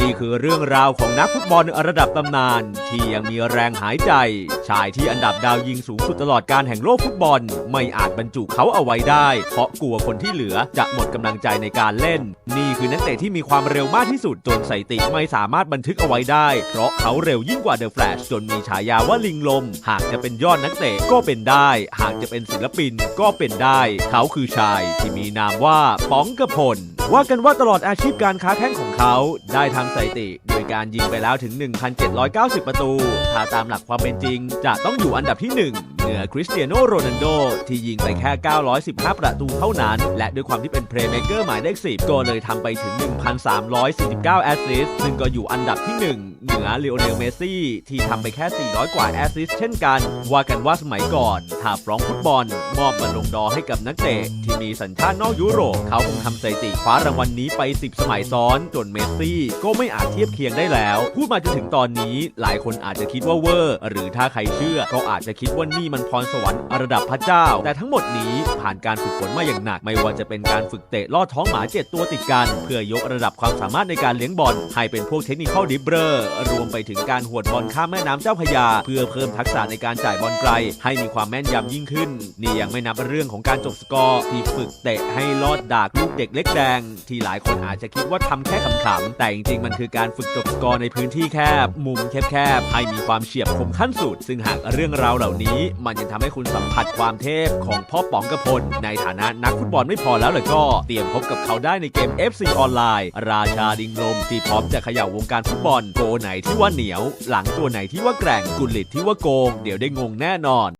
นี่คือเรื่องราวของนักฟุตบอลระดับตำนาน ที่ยังมีแรงหายใจ ชายที่อันดับดาวยิงสูงสุดตลอดการแห่งโลกฟุตบอล ไม่อาจบรรจุเขาเอาไว้ได้ เพราะกลัวคนที่เหลือจะหมดกำลังใจในการเล่น นี่คือนักเตะที่มีความเร็วมากที่สุดจนสถิติไม่สามารถบันทึกเอาไว้ได้ เพราะเขาเร็วยิ่งกว่าเดอะแฟลชจนมีฉายาว่าลิงลม หากจะเป็นยอดนักเตะก็เป็นได้ หากจะเป็นศิลปินก็เป็นได้ เขาคือชายที่มีนามว่าป๋องกระพล ว่ากันว่าตลอดอาชีพการค้าแข้งของเขาได้ทำสถิติ โดยการยิงไปแล้วถึง 1,790 ประตู ถ้าตามหลักความเป็นจริง จะต้องอยู่อันดับที่ 1 เหนือคริสเตียโนโรนัลโดที่ยิงไปแค่ 915 ประตูเท่านั้น และด้วยความที่เป็นเพลย์เมเกอร์หมายเลข 10 ก็เลยทำไปถึง 1,349 แอสซิสต์ซึ่งก็อยู่อันดับที่ 1 เหนือเลโอเนลเมสซี่ที่ทำไปแค่ 400 กว่าแอสซิสต์เช่นกัน ว่ากันว่าสมัยก่อนถ้าฟรองฟุตบอล มอบบอลลงดอให้กับนักเตะที่มีสัญชาตินอกยุโรป เขาคงทำสถิติคว้ารางวัลนี้ไป 10 สมัยซ้อน จนเมสซี่ ก็ไม่อาจเทียบเคียงได้แล้ว พูดมาจนถึงตอนนี้ หลายคนอาจจะคิดว่าเวอร์ หรือถ้าใครเชื่อก็อาจจะคิดว่านี่มันพรสวรรค์ระดับพระเจ้า แต่ทั้งหมดนี้ผ่านการฝึกฝนมาอย่างหนัก ไม่ว่าจะเป็นการฝึกเตะลอดท้องหมา7ตัวติดกัน เพื่อยกระดับความสามารถในการเลี้ยงบอลให้เป็นพวกเทคนิคอลดิบเบอร์รวมไปถึงการหวดบอลข้ามแม่น้ำเจ้าพยา เพื่อเพิ่มทักษะในการจ่ายบอลไกล ให้มีความแม่นยำยิ่งขึ้น นี่ยังไม่นับเรื่องของการจบสกอร์ที่ฝึกเตะให้ลอดดากลูกเด็กเล็กแดง ที่หลายคนอาจจะคิดว่าทำแค่ขำๆแต่จริงๆมันคือการฝึกจบสกอร์ในพื้นที่แคบ มุมแคบๆให้มีความเฉียบคมขั้นสุด ซึ่งหากเรื่องราวเหล่านี้มันยังทำให้คุณสัมผัสความเทพของพ่อป๋องกระพล ในฐานะนักฟุตบอลไม่พอแล้วเลยก็เตรียมพบกับเขาได้ในเกม FC ออนไลน์ ราชาดิงลมที่พร้อมจะเขย่าวงการฟุตบอลโกไหนที่ว่าเหนียว หลังตัวไหนที่ว่าแกร่งกุลิตที่ว่าโกง เดี๋ยวได้งงแน่นอน